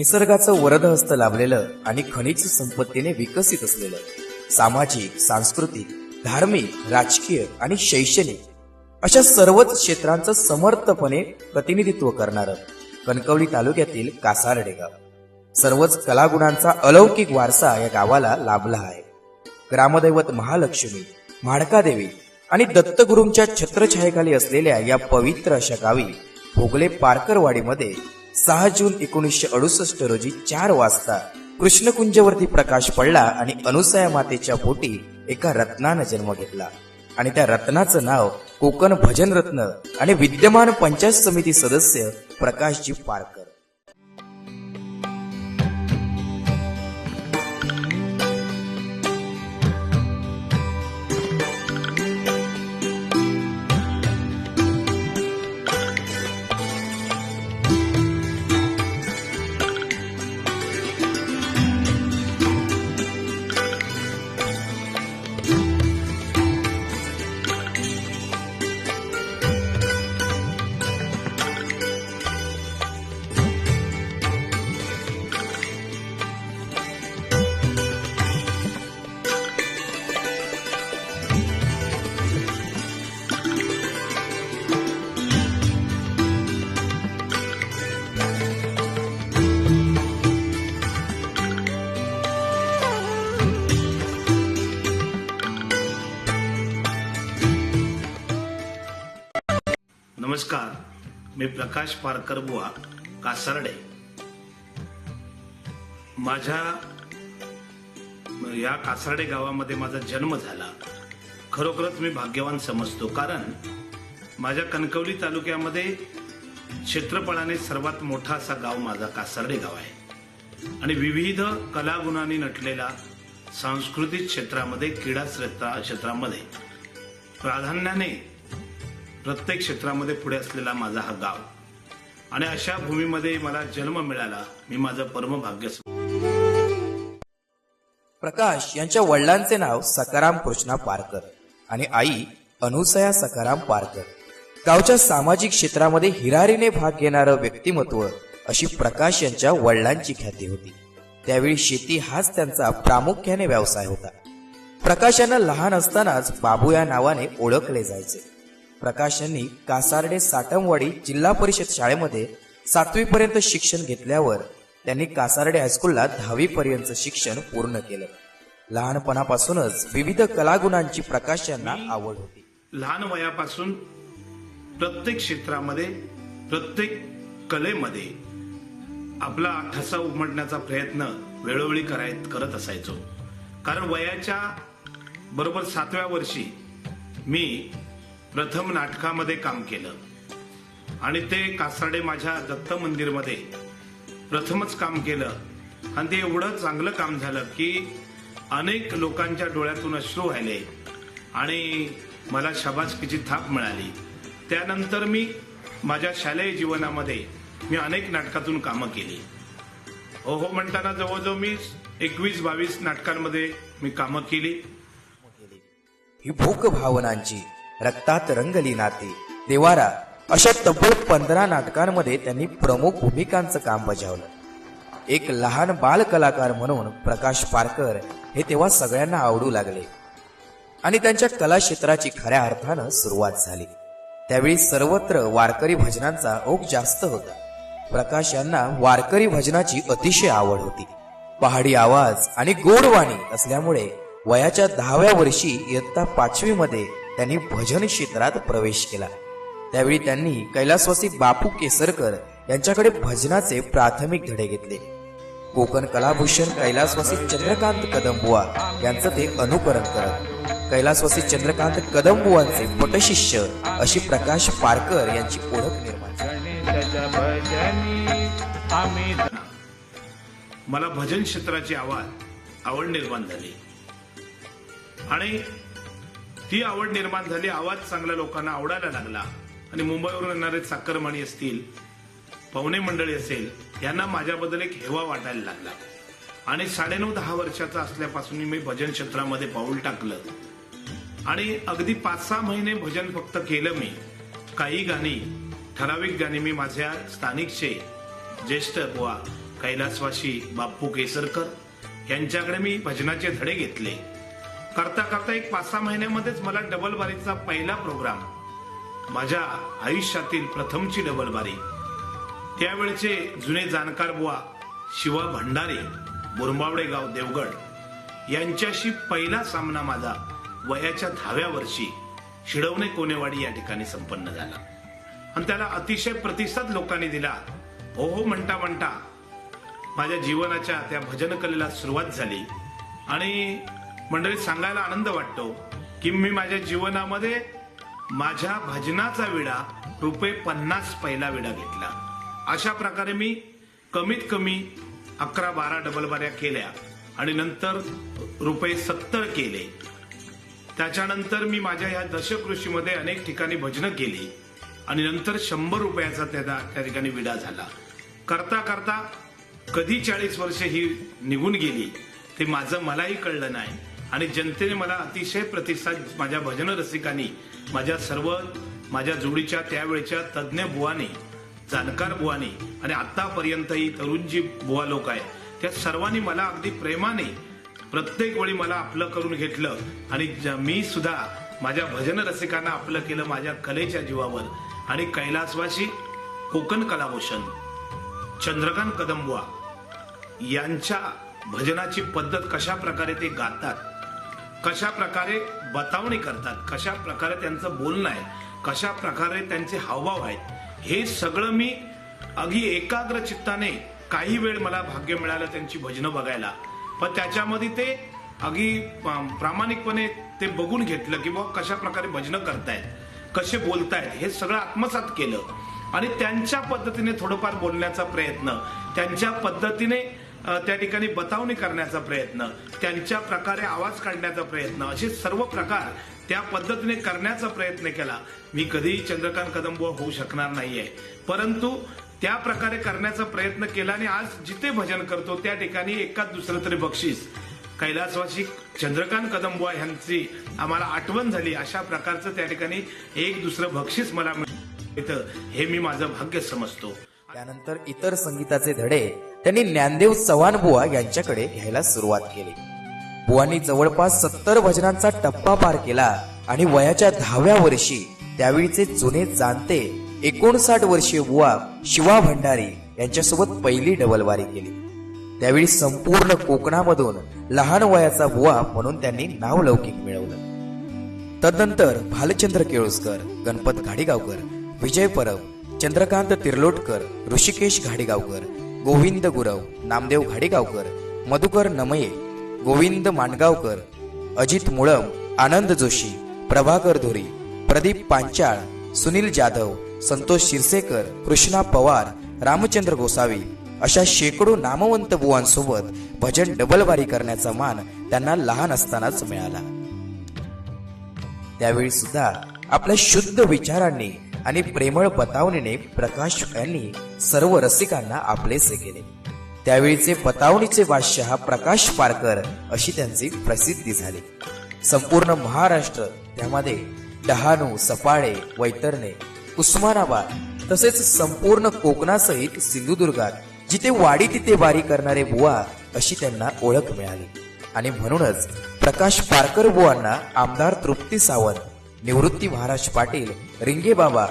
निसर्गाचं वरदहस्त लाभलेलं आणि खनिज संपत्तीने विकसित असलेलं सामाजिक सांस्कृतिक धार्मिक राजकीय आणि शैक्षणिक अशा सर्वच क्षेत्रांचं समर्थपणे प्रतिनिधित्व करणारं कणकवली तालुक्यातील कासारडे गाव सर्वच कलागुणांचा अलौकिक वारसा या गावाला लाभला आहे. ग्रामदैवत महालक्ष्मी म्हाडकादेवी आणि दत्तगुरूंच्या छत्रछायेखाली असलेल्या या पवित्र अशा गावी भोगले पारकरवाडीमध्ये सहा जून एकोणीसशे अडुसष्ट रोजी चार वाजता कृष्णकुंजवरती प्रकाश पडला आणि अनुसया मातेच्या पोटी एका रत्नानं जन्म घेतला. आणि त्या रत्नाचं नाव कोकण भजन रत्न आणि विद्यमान पंचायत समिती सदस्य प्रकाशजी पारकर. मी प्रकाश पारकर बुवा कासारडे. माझ्या या कासारडे गावामध्ये माझा जन्म झाला. खरोखरच मी भाग्यवान समजतो कारण माझ्या कणकवली तालुक्यामध्ये क्षेत्रफळाने सर्वात मोठा असा गाव माझा कासारडे गाव आहे. आणि विविध कलागुणांनी नटलेला सांस्कृतिक क्षेत्रामध्ये क्रीडा क्षेत्रामध्ये प्राधान्याने प्रत्येक क्षेत्रामध्ये पुढे असलेला माझा हा गाव. आणि अशा भूमीमध्ये मला जन्म मिळाला मी माझं परमभाग्य समजतो. प्रकाश यांच्या वडिलांचे नाव सकाराम कृष्णा पारकर आणि आई अनुसया सकाराम पारकर. गावच्या सामाजिक क्षेत्रामध्ये हिरारीने भाग घेणारं व्यक्तिमत्व अशी प्रकाश यांच्या वडिलांची ख्याती होती. त्यावेळी शेती हाच त्यांचा प्रामुख्याने व्यवसाय होता. प्रकाश यांना लहान असतानाच बाबू या नावाने ओळखले जायचे. प्रकाश यांनी कासारडे साटमवाडी जिल्हा परिषद शाळेमध्ये सातवी पर्यंत शिक्षण घेतल्यावर त्यांनी कासारडे हायस्कूलला दहावी पर्यंत शिक्षण पूर्ण केलं. लहानपणापासूनच विविध कलागुणांची प्रकाश यांना आवड होती. लहान वयापासून प्रत्येक क्षेत्रामध्ये प्रत्येक कलेमध्ये आपला ठसा उमटण्याचा प्रयत्न वेळोवेळी कराय करत असायचो. कारण वयाच्या बरोबर सातव्या वर्षी मी प्रथम नाटकामध्ये काम केलं. आणि ते कासाडे माझ्या दत्त मंदिरमध्ये प्रथमच काम केलं. आणि ते एवढं चांगलं काम झालं की अनेक लोकांच्या डोळ्यातून अश्रू व्हायले आणि मला शाबासकीची थाप मिळाली. त्यानंतर मी माझ्या शालेय जीवनामध्ये मी अनेक नाटकातून कामं केली. हो हो म्हणताना जवळजवळ मी एकवीस बावीस नाटकांमध्ये मी कामं केली. ही भूक भावनांची रक्तात रंगली नाती. देवारा अशा तब्बल पंधरा नाटकांमध्ये त्यांनी प्रमुख भूमिकांचं काम बजावलं. एक लहान बाल कलाकार म्हणून प्रकाश पारकर हे तेव्हा सगळ्यांना आवडू लागले. आणि त्यांच्या कला क्षेत्राची खऱ्या अर्थानं सुरुवात झाली. त्यावेळी सर्वत्र वारकरी भजनांचा ओघ जास्त होता. प्रकाश यांना वारकरी भजनाची अतिशय आवड होती. पहाडी आवाज आणि गोडवाणी असल्यामुळे वयाच्या दहाव्या वर्षी इयत्ता पाचवी मध्ये त्यांनी भजन क्षेत्रात प्रवेश केला. त्यावेळी त्यांनी कैलासवासी बापू केसरकर यांच्याकडे भजनाचे प्राथमिक धडे घेतले. कोकण कलाभूषण कैलासवासी चंद्रकांत कदंबुवा यांचं ते अनुकरण करत. कैलासवासी चंद्रकांत कदमबुवांचे पटशिष्य अशी प्रकाश पारकर यांची ओळख निर्माण मला भजन क्षेत्राची आवाज आवड निर्माण झाली. आणि ती आवड निर्माण झाली आवाज चांगल्या लोकांना आवडायला लागला. आणि मुंबईवरून येणारे चाकरमाणी असतील पाहुणे मंडळी असेल यांना माझ्याबद्दल एक हेवा वाटायला लागला. आणि साडेनऊ दहा वर्षाचा असल्यापासून मी भजन क्षेत्रामध्ये पाऊल टाकलं. आणि अगदी पाच सहा महिने भजन फक्त केलं मी. काही गाणी ठराविक गाणी मी माझ्या स्थानिकचे ज्येष्ठ बुवा कैलासवासी बाप्पू केसरकर यांच्याकडे मी भजनाचे धडे घेतले. करता करता एक पाच सहा महिन्यामध्येच मला डबल बारीचा पहिला प्रोग्राम माझ्या आयुष्यातील प्रथमची डबल बारी त्यावेळचे जुने जाणकार बुवा शिवा भंडारे बोरंबावडे गाव देवगड यांच्याशी पहिला सामना माझा वयाच्या दहाव्या वर्षी शिडवणे कोनेवाडी या ठिकाणी संपन्न झाला. आणि त्याला अतिशय प्रतिसाद लोकांनी दिला. हो हो म्हणता म्हणता माझ्या जीवनाच्या त्या भजन कलेला सुरुवात झाली. आणि मंडळी सांगायला आनंद वाटतो की मी माझ्या जीवनामध्ये माझ्या भजनाचा विडा रुपये पन्नास पहिला विडा घेतला. अशा प्रकारे मी कमीत कमी अकरा बारा डबल बाऱ्या केल्या आणि नंतर रुपये सत्तर केले. त्याच्यानंतर मी माझ्या या दशकृषीमध्ये अनेक ठिकाणी भजनं केली आणि नंतर शंभर रुपयाचा त्या त्या ठिकाणी विडा झाला. करता करता कधी चाळीस वर्ष ही निघून गेली ते माझं मलाही कळलं नाही. आणि जनतेने मला अतिशय प्रतिसाद माझ्या भजन रसिकांनी माझ्या सर्व माझ्या जोडीच्या त्यावेळच्या तज्ज्ञ बुवानी जाणकार बुवानी आणि आतापर्यंतही तरुण जी बुवा लोक आहेत त्या सर्वांनी मला अगदी प्रेमाने प्रत्येक वेळी मला आपलं करून घेतलं आणि ज- मी सुद्धा माझ्या भजन रसिकांना आपलं केलं माझ्या कलेच्या जीवावर. आणि कैलासवासी कोकण कलाभूषण चंद्रकांत कदंबुवा यांच्या भजनाची पद्धत कशा प्रकारे ते गातात कशा प्रकारे बतावणी करतात कशा प्रकारे त्यांचं बोलणं आहे कशा प्रकारे त्यांचे हावभाव आहेत हे सगळं मी अगदी एकाग्र चित्ताने काही वेळ मला भाग्य मिळालं त्यांची भजनं बघायला. पण त्याच्यामध्ये ते अगदी प्रामाणिकपणे ते बघून घेतलं की बाबा कशा प्रकारे भजनं करतायत कसे बोलतायत हे सगळं आत्मसात केलं. आणि त्यांच्या पद्धतीने थोडंफार बोलण्याचा प्रयत्न त्यांच्या पद्धतीने त्या ठिकाणी बतावणी करण्याचा प्रयत्न त्यांच्या प्रकारे आवाज काढण्याचा प्रयत्न असे सर्व प्रकार त्या पद्धतीने करण्याचा प्रयत्न केला. मी कधीही चंद्रकांत कदंब होऊ शकणार नाहीये. परंतु त्या प्रकारे करण्याचा प्रयत्न केला आणि आज जिथे भजन करतो त्या ठिकाणी एकाच दुसरं तरी बक्षीस. कैलासवासी चंद्रकांत कदमबुवा यांची आम्हाला आठवण झाली. अशा प्रकारचं त्या ठिकाणी एक दुसरं बक्षीस मला मिळतं. हे मी माझं भाग्य समजतो. त्यानंतर इतर संगीताचे धडे. त्यांनी ज्ञानदेव चव्हाण बुवा यांच्याकडे घ्यायला सुरुवात केली. बुवांनी जवळपास सत्तर भजनांचा टप्पा पार केला आणि वयाच्या दहाव्या वर्षी त्यावेळीचे जुने जाणते एकोणसाठ वर्षीय बुवा शिवा भंडारी यांच्यासोबत पहिली डबलवारी केली. त्यावेळी संपूर्ण कोकणामधून लहान वयाचा बुवा म्हणून त्यांनी नावलौकिक मिळवलं. तदनंतर भालचंद्र केळुसकर गणपत घाडीगावकर विजय परब चंद्रकांत तिरलोटकर ऋषिकेश घाडीगावकर गोविंद गुरव नामदेव घाडेगावकर मधुकर नमये गोविंद माणगावकर अजित मुळम आनंद जोशी प्रभाकर धुरी प्रदीप पांचाळ सुनील जाधव संतोष शिरसेकर कृष्णा पवार रामचंद्र गोसावी अशा शेकडो नामवंत बुवांसोबत भजन डबलबारी करण्याचा मान त्यांना लहान असतानाच मिळाला. त्यावेळी सुद्धा आपल्या शुद्ध विचारांनी आणि प्रेमळ बतावणीने प्रकाश यांनी सर्व रसिकांना आपलेसे केले. त्यावेळीचे बतावणीचे बादशहा प्रकाश पारकर अशी त्यांची प्रसिद्धी झाली. संपूर्ण महाराष्ट्र त्यामध्ये डहाणू सफाळे वैतरणे उस्मानाबाद तसेच संपूर्ण कोकणासहित सिंधुदुर्गात जिथे वाडी तिथे वारी करणारे बुवा अशी त्यांना ओळख मिळाली. आणि म्हणूनच प्रकाश पारकर बुवांना आमदार तृप्ती सावंत निवृत्ती महाराज पाटील रिंगे बाबा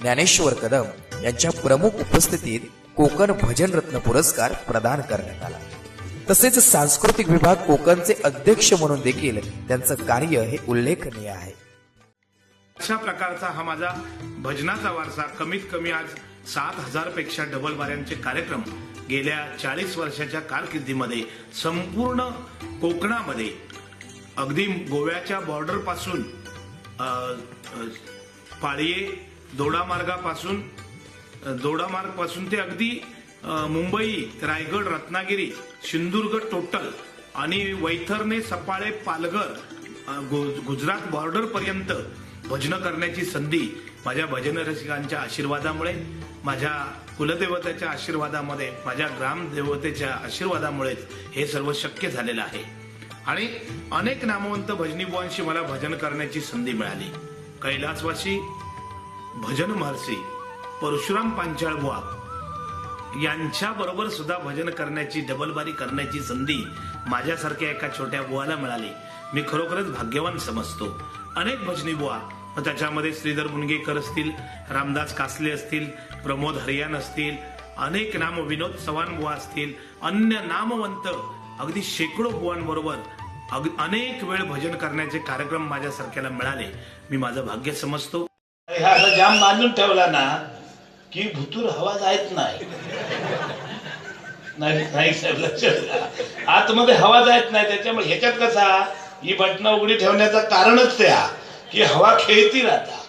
ज्ञानेश्वर कदम यांच्या प्रमुख उपस्थितीत कोकण भजन रत्न पुरस्कार प्रदान करण्यात आला. तसेच सांस्कृतिक विभाग कोकणचे अध्यक्ष म्हणून देखील त्यांचं कार्य हे उल्लेखनीय आहे. अशा प्रकारचा हा माझा भजनाचा वारसा कमीत कमी आज सात हजारपेक्षा डबल बाऱ्यांचे कार्यक्रम गेल्या चाळीस वर्षाच्या कारकिर्दीमध्ये संपूर्ण कोकणामध्ये अगदी गोव्याच्या बॉर्डरपासून पाळये दोडामार्गापासून अ, दोडामार्गपासून ते अगदी मुंबई रायगड रत्नागिरी सिंधुदुर्ग टोटल आणि वैथरने सपाळे पालघर गुजरात बॉर्डर पर्यंत भजन करण्याची संधी माझ्या भजन रसिकांच्या आशीर्वादामुळे माझ्या कुलदेवतेच्या आशीर्वादामध्ये माझ्या ग्रामदेवतेच्या आशीर्वादामुळेच हे सर्व शक्य झालेलं आहे. आणि अनेक नामवंत भजनी बुवांशी मला भजन करण्याची संधी मिळाली. कैलासवासी भजन महर्षी परशुराम पांचाळ बुवा यांच्या बरोबर सुद्धा भजन करण्याची डबलबारी करण्याची संधी माझ्यासारख्या एका छोट्या बुवाला मिळाली. मी खरोखरच भाग्यवान समजतो. अनेक भजनी बुवा मग त्याच्यामध्ये श्रीधर मुनगेकर असतील रामदास कासले असतील प्रमोद हरियान असतील अनेक नाम विनोद चव्हाण बुवा असतील अन्य नामवंत अगदी शेकडो बुवांबरोबर अग अनेक वेळ भजन करण्याचे कार्यक्रम माझ्यासारख्याला मिळाले. मी माझं भाग्य समजतो. ह्या जाम बांधून ठेवला ना की भुतूर हवा जायत नाही. नाही साहेब लक्षात आतमध्ये हवा जायत नाही त्याच्यामुळे ह्याच्यात कसा ही बटणं उघडी ठेवण्याचं कारणच त्या की हवा खेळती राहता.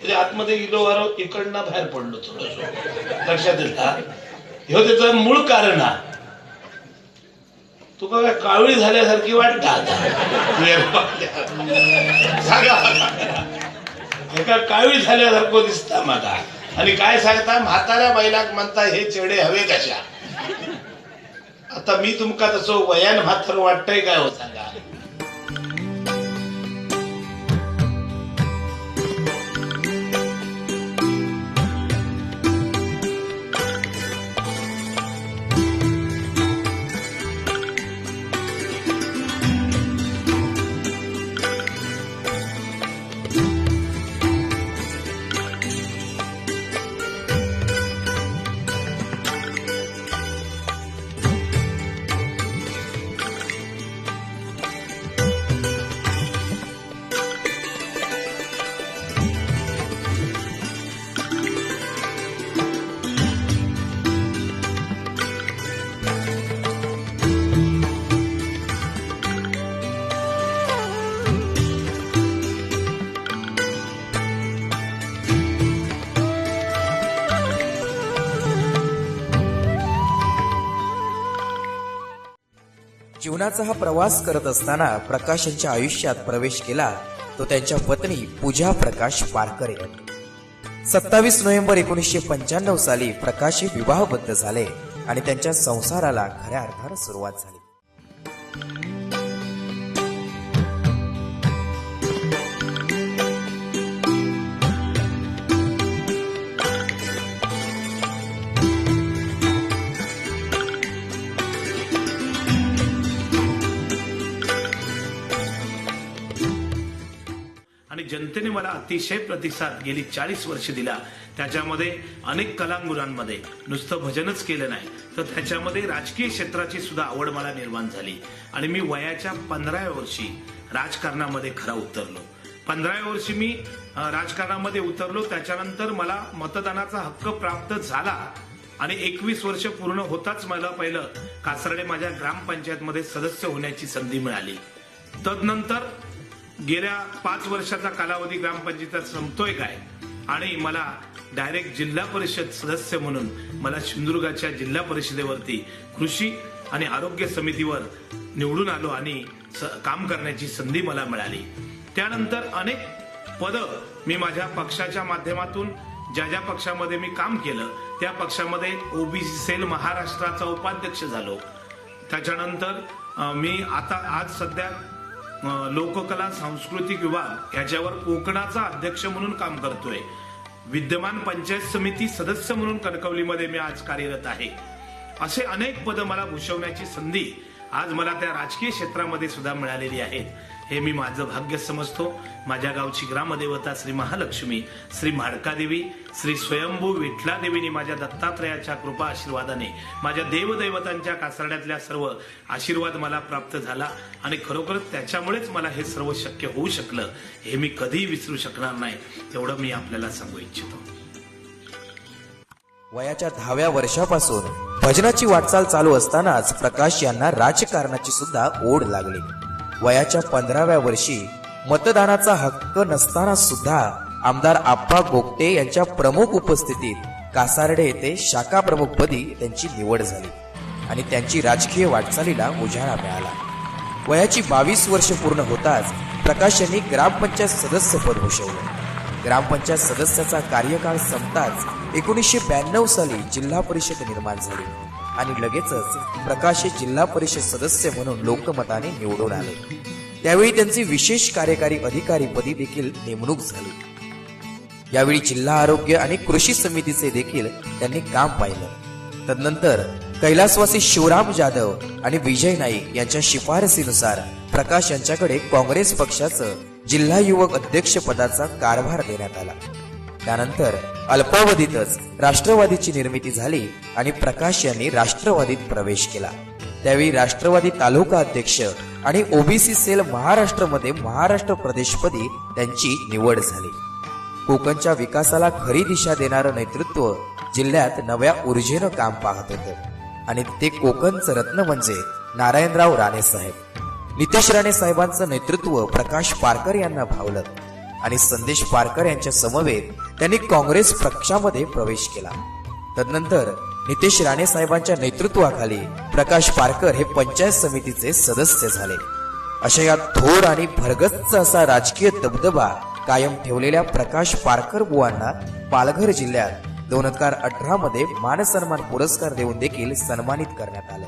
त्याच्या आतमध्ये इलो वारो इकडनं बाहेर पडलो थोडस. लक्षात येईल हे? ह्यो त्याचं मूळ कारण आहे तुका काय कावळी झाल्यासारखी वाटत. सांगा एका काळी झाल्यासारखं दिसता मला. आणि काय सांगता? म्हाताऱ्या बैलाक म्हणता हे चेडे हवे कशा? आता मी तुमका तसं वयान म्हातार वाटतंय काय हो सांगा? जीवनाचा हा प्रवास करत असताना प्रकाशांच्या आयुष्यात प्रवेश केला तो त्यांच्या पत्नी पूजा प्रकाश पारकर सत्तावीस नोव्हेंबर एकोणीसशे पंच्याण्णव साली प्रकाश हे विवाहबद्ध झाले आणि त्यांच्या संसाराला खऱ्या अर्थानं सुरुवात झाली. जनतेने मला अतिशय प्रतिसाद गेली चाळीस वर्ष दिला. त्याच्यामध्ये अनेक कलांगुरांमध्ये नुसतं भजनच केलं नाही. तर त्याच्यामध्ये राजकीय क्षेत्राची सुद्धा आवड मला निर्माण झाली. आणि मी वयाच्या पंधराव्या वर्षी राजकारणामध्ये खरा उतरलो. पंधराव्या वर्षी मी राजकारणामध्ये उतरलो. त्याच्यानंतर मला मतदानाचा हक्क प्राप्त झाला. आणि एकवीस वर्ष पूर्ण होताच मला पहिलं कासर्डे माझ्या ग्रामपंचायतमध्ये सदस्य होण्याची संधी मिळाली. तदनंतर गेल्या पाच वर्षाचा कालावधी ग्रामपंचायतीत संपतोय काय? आणि मला डायरेक्ट जिल्हा परिषद सदस्य म्हणून मला सिंधुदुर्गाच्या जिल्हा परिषदेवरती कृषी आणि आरोग्य समितीवर निवडून आलो आणि स- काम करण्याची संधी मला मिळाली. त्यानंतर अनेक पद मी माझ्या पक्षाच्या माध्यमातून ज्या ज्या पक्षामध्ये मी काम केलं त्या पक्षामध्ये ओबीसी सेल महाराष्ट्राचा उपाध्यक्ष झालो. त्याच्यानंतर मी आता आज सध्या लोककला सांस्कृतिक विभाग याच्यावर कोकणाचा अध्यक्ष म्हणून काम करतोय. विद्यमान पंचायत समिती सदस्य म्हणून कणकवलीमध्ये मी आज कार्यरत आहे. असे अनेक पद मला भूषवण्याची संधी आज मला त्या राजकीय क्षेत्रामध्ये सुद्धा मिळालेली आहेत. हे मी माझं भाग्य समजतो. माझ्या गावची ग्रामदेवता श्री महालक्ष्मी श्री म्हाडकादेवी श्री स्वयंभू विठला देवीने माझ्या दत्तात्रयाच्या कृपा आशीर्वादाने माझ्या देवदैवतांच्या कासरड्यातल्या सर्व आशीर्वाद मला प्राप्त झाला आणि खरोखरच त्याच्यामुळेच मला हे सर्व शक्य होऊ शकलं हे मी कधीही विसरू शकणार नाही तेवढं मी आपल्याला सांगू इच्छितो. वयाच्या दहाव्या वर्षापासून भजनाची वाटचाल चालू असतानाच प्रकाश यांना राजकारणाची सुद्धा ओढ लागली. वयाच्या पंधराव्या वर्षी मतदानाचा हक्क नसताना सुद्धा आमदार आप्पा गोगटे यांच्या प्रमुख उपस्थितीत कासारडे येथे शाखा प्रमुखपदी त्यांची निवड झाली आणि त्यांची राजकीय वाटचालीला उजाळा मिळाला. वयाची बावीस वर्ष पूर्ण होताच प्रकाश यांनी ग्रामपंचायत सदस्य पद भूषवलं. ग्रामपंचायत सदस्याचा कार्यकाळ संपताच एकोणीसशे ब्याण्णव साली जिल्हा परिषद निर्माण झाली. आणि लगेचच प्रकाश जिल्हा परिषद सदस्य म्हणून लोकमताने निवडून आले. त्यावेळी त्यांची विशेष कार्यकारी अधिकारी पदी देखील नेमणूक झाली. यावेळी जिल्हा आरोग्य आणि कृषी समितीचे देखील त्यांनी काम पाहिलं. तदनंतर कैलासवासी शिवराम जाधव आणि विजय नाईक यांच्या शिफारसीनुसार प्रकाश यांच्याकडे काँग्रेस पक्षाचं जिल्हा युवक अध्यक्ष पदाचा कारभार देण्यात आला. त्यानंतर अल्पावधीतच राष्ट्रवादीची निर्मिती झाली आणि प्रकाश यांनी राष्ट्रवादीत प्रवेश केला. त्यावेळी राष्ट्रवादी तालुका अध्यक्ष आणि ओबीसी सेल महाराष्ट्रमध्ये महाराष्ट्र प्रदेशपदी त्यांची निवड झाली. कोकणच्या विकासाला खरी दिशा देणारं नेतृत्व जिल्ह्यात नव्या ऊर्जेनं काम पाहत होतं. आणि ते कोकणचं रत्न म्हणजे नारायणराव राणे साहेब. नितेश राणे साहेबांचं नेतृत्व प्रकाश पारकर यांना भावलं आणि संदेश पारकर यांच्या समवेत त्यांनी काँग्रेस पक्षामध्ये प्रवेश केला. तदनंतर नितेश राणे साहेबांच्या नेतृत्वाखाली प्रकाश पारकर हे पंचायत समितीचे सदस्य झाले. अशा या थोर आणि भरगच्च असा राजकीय दबदबा कायम ठेवलेल्या प्रकाश पारकर बुवांना पालघर जिल्ह्यात दोन हजार अठरा मध्ये मानसन्मान पुरस्कार देऊन देखील सन्मानित करण्यात आलं.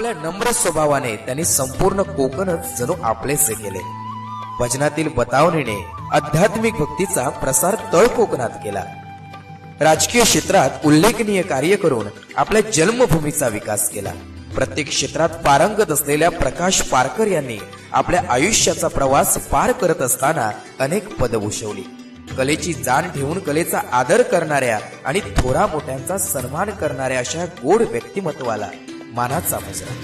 आपल्या नम्र स्वभावाने त्यांनी संपूर्ण कोकणच जणू आपलेसे केले. भजनातील बतावणीने आध्यात्मिक भक्तीचा प्रसार तळ कोकणात केला. राजकीय क्षेत्रात उल्लेखनीय कार्य करून आपल्या जन्मभूमीचा विकास केला. प्रत्येक क्षेत्रात पारंगत असलेल्या प्रकाश पारकर यांनी आपल्या आयुष्याचा प्रवास पार करत असताना अनेक पद भूषवली. कलेची जाण ठेवून कलेचा आदर करणाऱ्या आणि थोरा मोठ्यांचा सन्मान करणाऱ्या अशा गोड व्यक्तिमत्वाला मानाचा मजरा